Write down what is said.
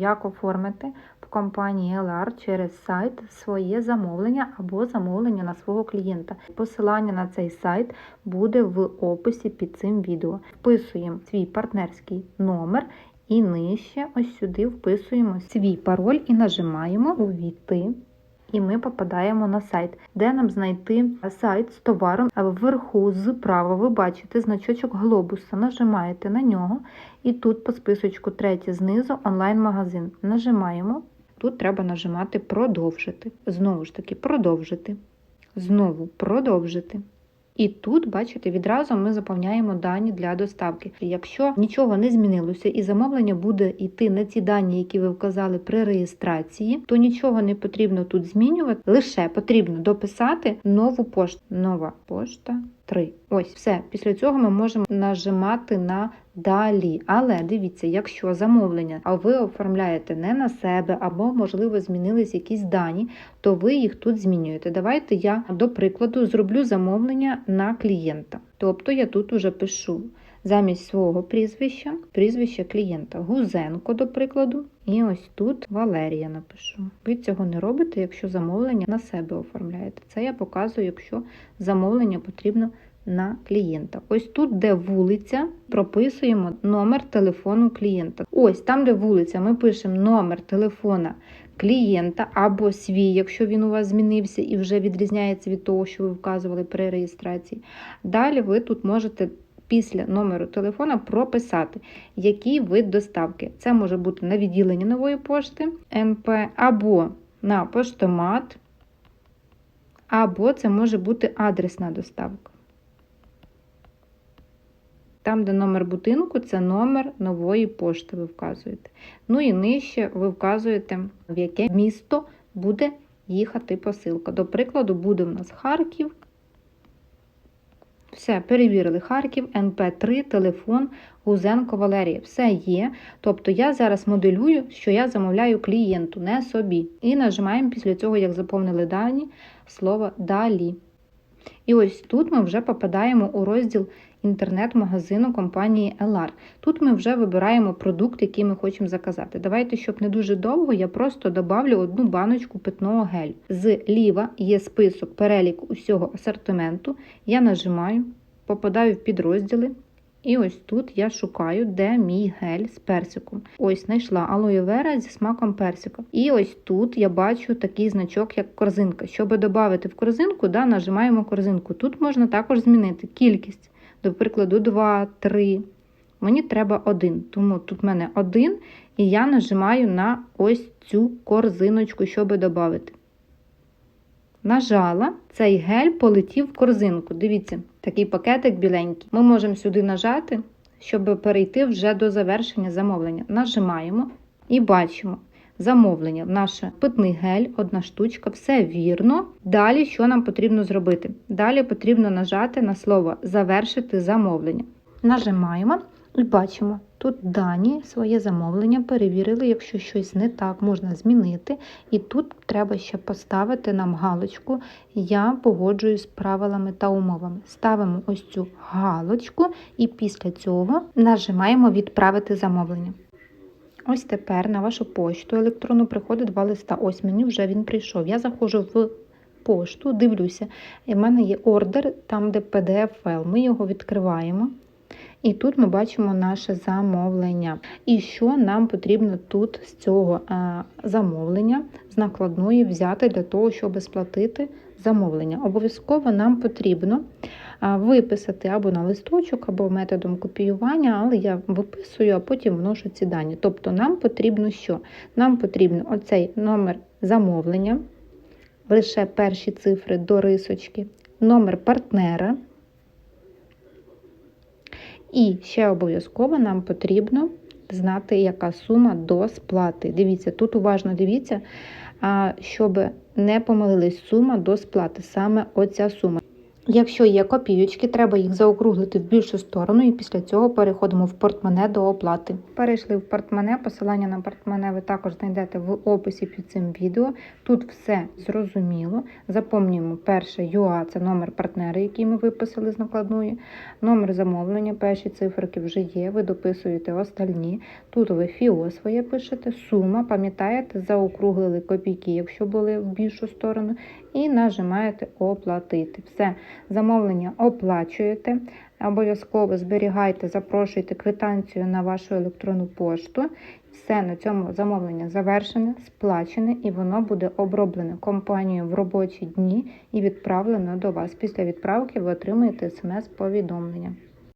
як оформити в компанії LR через сайт своє замовлення або замовлення на свого клієнта. Посилання на цей сайт буде в описі під цим відео. Вписуємо свій партнерський номер і нижче ось сюди вписуємо свій пароль і нажимаємо Увійти. І ми попадаємо на сайт, де нам знайти сайт з товаром. Вверху зправа ви бачите значочок глобуса, нажимаєте на нього, і тут по списочку третє знизу онлайн-магазин. Нажимаємо. Тут треба нажимати продовжити. Знову ж таки, продовжити. Знову продовжити. І тут, бачите, відразу ми заповняємо дані для доставки. Якщо нічого не змінилося і замовлення буде йти на ті дані, які ви вказали при реєстрації, то нічого не потрібно тут змінювати. Лише потрібно дописати нову пошту. Нова пошта 3. Ось все. Після цього ми можемо нажимати на далі. Але дивіться, якщо замовлення, а ви оформляєте не на себе, або, можливо, змінились якісь дані, то ви їх тут змінюєте. Давайте я, до прикладу, зроблю замовлення на клієнта. Тобто я тут уже пишу замість свого прізвища, прізвище клієнта Гузенко, до прикладу. І ось тут Валерія напишу. Ви цього не робите, якщо замовлення на себе оформляєте. Це я показую, якщо замовлення потрібно на клієнта. Ось тут, де вулиця, прописуємо номер телефону клієнта. Ось там, де вулиця, ми пишемо номер телефона клієнта або свій, якщо він у вас змінився і вже відрізняється від того, що ви вказували при реєстрації. Далі ви тут можете. Після номеру телефона прописати, який вид доставки. Це може бути на відділення нової пошти НП, або на поштомат, або це може бути адресна доставка. Там, де номер будинку, це номер нової пошти ви вказуєте. Ну і нижче ви вказуєте, в яке місто буде їхати посилка. До прикладу, буде в нас Харків. Все, перевірили Харків, НП3, телефон, Гузенко Валерія. Все є. Тобто я зараз моделюю, що я замовляю клієнту, не собі. І нажимаємо після цього, як заповнили дані, слово далі. І ось тут ми вже попадаємо у розділ інтернет-магазину компанії LR. Тут ми вже вибираємо продукт, який ми хочемо заказати. Давайте, щоб не дуже довго, я просто добавлю одну баночку питного гелю. Зліва є список, перелік усього асортименту. Я нажимаю, попадаю в підрозділи. І ось тут я шукаю, де мій гель з персиком. Ось знайшла алоє вера зі смаком персика. І ось тут я бачу такий значок, як корзинка. Щоб додати в корзинку, да, нажимаємо корзинку. Тут можна також змінити кількість, до прикладу, 2, 3. Мені треба один. Тому тут в мене один, і я нажимаю на ось цю корзиночку, щоб додати. Нажала, цей гель полетів в корзинку. Дивіться, такий пакетик біленький. Ми можемо сюди нажати, щоб перейти вже до завершення замовлення. Нажимаємо і бачимо замовлення. Наш питний гель, одна штучка, все вірно. Далі що нам потрібно зробити? Далі потрібно нажати на слово Завершити замовлення. Нажимаємо і бачимо. Тут дані своє замовлення перевірили, якщо щось не так, можна змінити. І тут треба ще поставити нам галочку Я погоджуюсь з правилами та умовами. Ставимо ось цю галочку, і після цього нажимаємо Відправити замовлення. Ось тепер на вашу пошту електронну приходить два листа. Ось мені вже він прийшов. Я заходжу в пошту, дивлюся, і в мене є ордер, там, де PDF-файл. Ми його відкриваємо. І тут ми бачимо наше замовлення. І що нам потрібно тут з цього е, замовлення, з накладної взяти для того, щоб сплатити замовлення. Обов'язково нам потрібно виписати або на листочок, або методом копіювання, але я виписую, а потім вношу ці дані. Тобто нам потрібно що? Нам потрібно оцей номер замовлення, лише перші цифри до рисочки, номер партнера. І ще обов'язково нам потрібно знати, яка сума до сплати. Дивіться, тут уважно дивіться, щоб не помилились сума до сплати, саме оця сума. Якщо є копійочки, треба їх заокруглити в більшу сторону і після цього переходимо в портмоне до оплати. Перейшли в портмоне. Посилання на портмоне ви також знайдете в описі під цим відео. Тут все зрозуміло. Запомнюємо перше ЮА це номер партнера, який ми виписали з накладної. Номер замовлення, перші циферки вже є. Ви дописуєте остальні. Тут ви ФІО своє пишете, сума, пам'ятаєте, заокруглили копійки, якщо були в більшу сторону, і нажимаєте оплатити. Все, замовлення оплачуєте. Обов'язково зберігайте, запрошуйте квитанцію на вашу електронну пошту. Все на цьому замовлення завершене, сплачене, і воно буде оброблене компанією в робочі дні і відправлено до вас. Після відправки ви отримаєте смс-повідомлення.